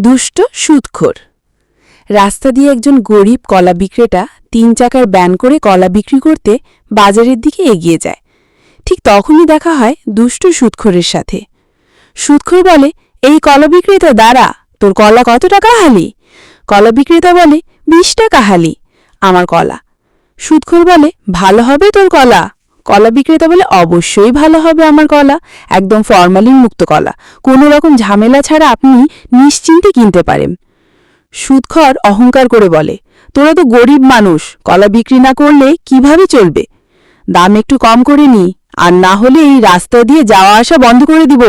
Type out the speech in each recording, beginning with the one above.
দুষ্ট সুদখোর। রাস্তা দিয়ে একজন গরিব কলা বিক্রেতা তিন চাকার ব্যান করে কলা বিক্রি করতে বাজারের দিকে এগিয়ে যায়। ঠিক তখনই দেখা হয় দুষ্ট সুদখোরের সাথে। সুদখোর বলে, এই কলা বিক্রেতা, দাঁড়া, তোর কলা কত টাকা হালি? কলা বিক্রেতা বলে, বিশ টাকা হালি, আমার কলা। সুদখোর বলে, ভালো হবে তোর কলা। কলা বিক্রেতা বলে অবশ্যই ভালো হবে আমার কলা, একদম ফরমালিন মুক্ত কলা। কোনো রকম ঝামেলা ছাড়া আপনি নিশ্চিন্তে কিনতে পারেন। সুদখর অহংকার করে বলে, তোরা তো গরিব মানুষ, কলা বিক্রি না করলে কীভাবে চলবে? দাম একটু কম করে নি, আর না হলে এই রাস্তা দিয়ে যাওয়া আসা বন্ধ করে দিব,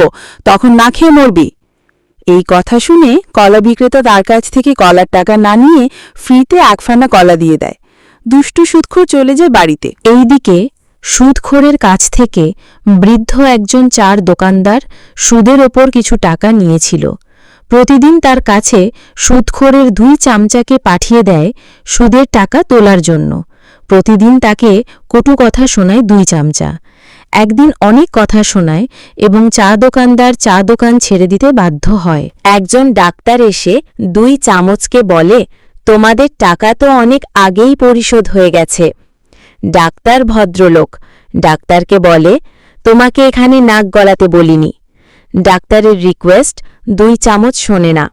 তখন না খেয়ে মরবি। এই কথা শুনে কলা বিক্রেতা তার কাছ থেকে কলার টাকা না নিয়ে ফ্রিতে একফানা কলা দিয়ে দেয়। দুষ্টু সুদখোর চলে যায় বাড়িতে। এইদিকে সুদখোরের কাছ থেকে বৃদ্ধ একজন চার দোকানদার সুদের ওপর কিছু টাকা নিয়েছিল। প্রতিদিন তার কাছে সুদখোরের দুই চামচাকে পাঠিয়ে দেয় সুদের টাকা তোলার জন্য। প্রতিদিন তাকে কটু কথা শোনায় দুই চামচা। একদিন অনেক কথা শোনায় এবং চা দোকানদার চা দোকান ছেড়ে দিতে বাধ্য হয়। একজন ডাক্তার এসে দুই চামচকে বলে, তোমাদের টাকা তো অনেক আগেই পরিশোধ হয়ে গেছে। ডাক্তার ভদ্রলোক। ডাক্তারকে বলে, তোমাকে এখানে নাক গলাতে বলিনি। ডাক্তারের রিকোয়েস্ট দুই চামচ শোনে না।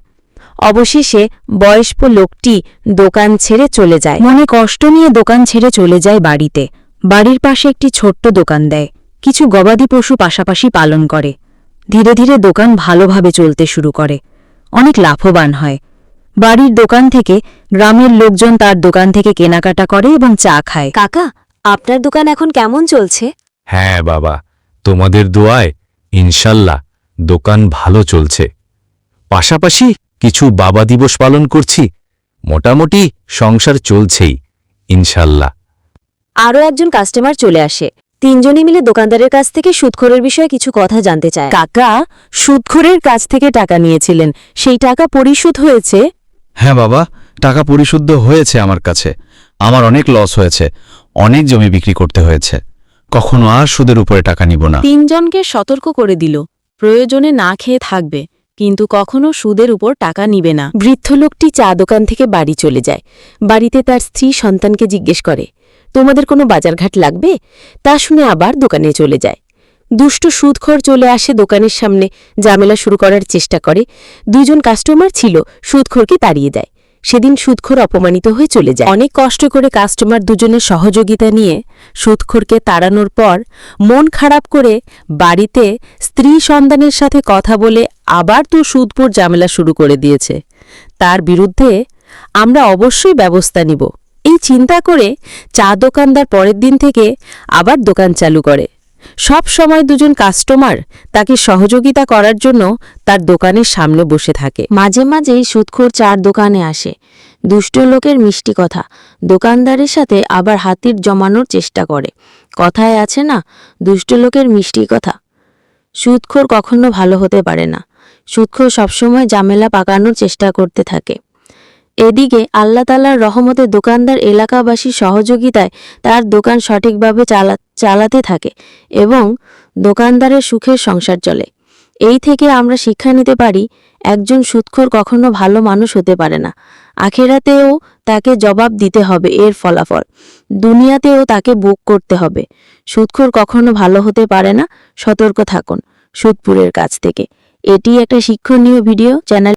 অবশেষে বয়স্ক লোকটি দোকান ছেড়ে চলে যায়। মনে কষ্ট নিয়ে দোকান ছেড়ে চলে যায় বাড়িতে। বাড়ির পাশে একটি ছোট্ট দোকান দেয়। কিছু গবাদি পশু পাশাপাশি পালন করে। ধীরে ধীরে দোকান ভালোভাবে চলতে শুরু করে। অনেক লাভবান হয়। বাড়ির দোকান থেকে গ্রামের লোকজন তার দোকান থেকে কেনাকাটা করে এবং চা খায়। কাকা আপনার দোকান এখন কেমন চলছে? হ্যাঁ বাবা তোমাদের দোয়ায় ইনশাল্লাহ দোকান ভালো চলছে। পাশাপাশি কিছু বাবা দিবস পালন করছি মোটামুটি সংসার চলছেই ইনশাল্লাহ। আরও একজন কাস্টমার চলে আসে। তিনজনই মিলে দোকানদারের কাছ থেকে সুদখোরের বিষয়ে কিছু কথা জানতে চায়। কাকা সুদখোরের কাছ থেকে টাকা নিয়েছিলেন। সেই টাকা পরিশোধ হয়েছে? হ্যাঁ বাবা, টাকা পরিশুদ্ধ হয়েছে আমার কাছে। আমার অনেক লস হয়েছে। অনেক জমি বিক্রি করতে হয়েছে। কখনো আর সুদের উপরে টাকা নিব না। তিনজনকে সতর্ক করে দিল। প্রয়োজনে না খেয়ে থাকবে, কিন্তু কখনো সুদের উপর টাকা নিবে না। বৃদ্ধ লোকটি চা দোকান থেকে বাড়ি চলে যায়। বাড়িতে তার স্ত্রী সন্তানকে জিজ্ঞেস করে, তোমাদের কোনো বাজারঘাট লাগবে? তা শুনে আবার দোকানে চলে যায়। দুষ্ট সুদখোর চলে আসে দোকানের সামনে জামেলা শুরু করার চেষ্টা করে। দুইজন কাস্টমার ছিল, সুদখোরকে তাড়িয়ে দেয়। সেদিন সুদখোর অপমানিত হয়ে চলে যায়। অনেক কষ্ট করে কাস্টমার দুজনের সহযোগিতা নিয়ে সুদখোরকে তাড়ানোর পর মন খারাপ করে বাড়িতে স্ত্রী সন্তানের সাথে কথা বলে আবার তো সুদপুর ঝামেলা শুরু করে দিয়েছে। তার বিরুদ্ধে আমরা অবশ্যই ব্যবস্থা নিব। এই চিন্তা করে চা দোকানদার পরের দিন থেকে আবার দোকান চালু করে। সব সময় দুজন কাস্টমার তাকে সহযোগিতা করার জন্য তার দোকানের সামনে বসে থাকে। মাঝে মাঝেই সুদখোর চার দোকানে আসে। দুষ্ট লোকের মিষ্টি কথা। দোকানদারের সাথে আবার হাতির জমানোর চেষ্টা করে। কথায় আছে না, দুষ্ট লোকের মিষ্টি কথা। সুদখোর কখনো ভালো হতে পারে না। সুদখোর সবসময় জামেলা পাকানোর চেষ্টা করতে থাকে। এদিকে আল্লাহ তালার রহমতে দোকানদার এলাকাবাসীর সহযোগিতায় তার দোকান সঠিকভাবে চালা, চালাতে থাকে এবং দোকানদারের সুখের সংসার চলে। এই থেকে আমরা শিক্ষা নিতে পারি, একজন সুদখোর কখনো ভালো মানুষ হতে পারে না। আখেরাতেও তাকে জবাব দিতে হবে এর ফলাফল। দুনিয়াতেও তাকে বুক করতে হবে। সুদখোর কখনো ভালো হতে পারে না, সতর্ক থাকুন সুদপুরের কাছ থেকে। এটি একটা শিক্ষণীয় ভিডিও, চ্যানেল